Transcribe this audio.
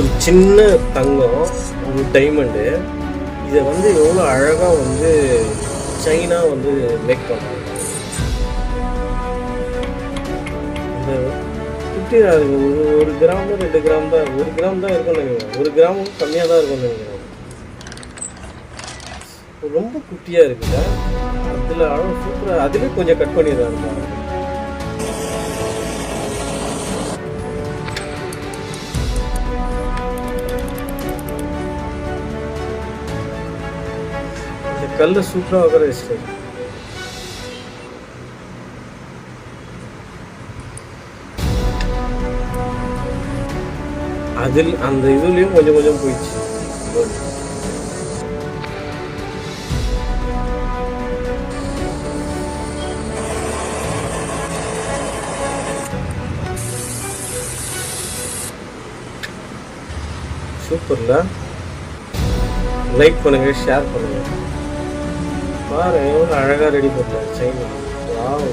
ஒரு சின்ன தங்கம் ஒரு டைமண்டு இதை வந்து எவ்வளோ அழகாக வந்து சைனா வந்து மேக் பண்ணுறாங்க இது குட்டி ஒரு ஒரு கிராம் ரெண்டு கிராம் தான் ஒரு கிராம் தான் இருக்கும்னு நினைக்கிறேன். ஒரு கிராமும் கம்மியாக தான் இருக்கும்னு நினைக்கிறேன். ரொம்ப குட்டியாக இருக்குதா அதில் அழகாக சூப்பராக அதுலேயும் கொஞ்சம் கட் பண்ணிடுறாங்க பாருங்க. சூப்பராக வைக்கிற வச்சுட்டேன் அதில் அந்த இதுலேயும் கொஞ்சம் கொஞ்சம் போயிடுச்சு சூப்பர்ல லைக் பண்ணுங்க ஷேர் பண்ணுங்க பாரு எவ்வளோ அழகாக ரெடி பண்ணல செயின் வாவ்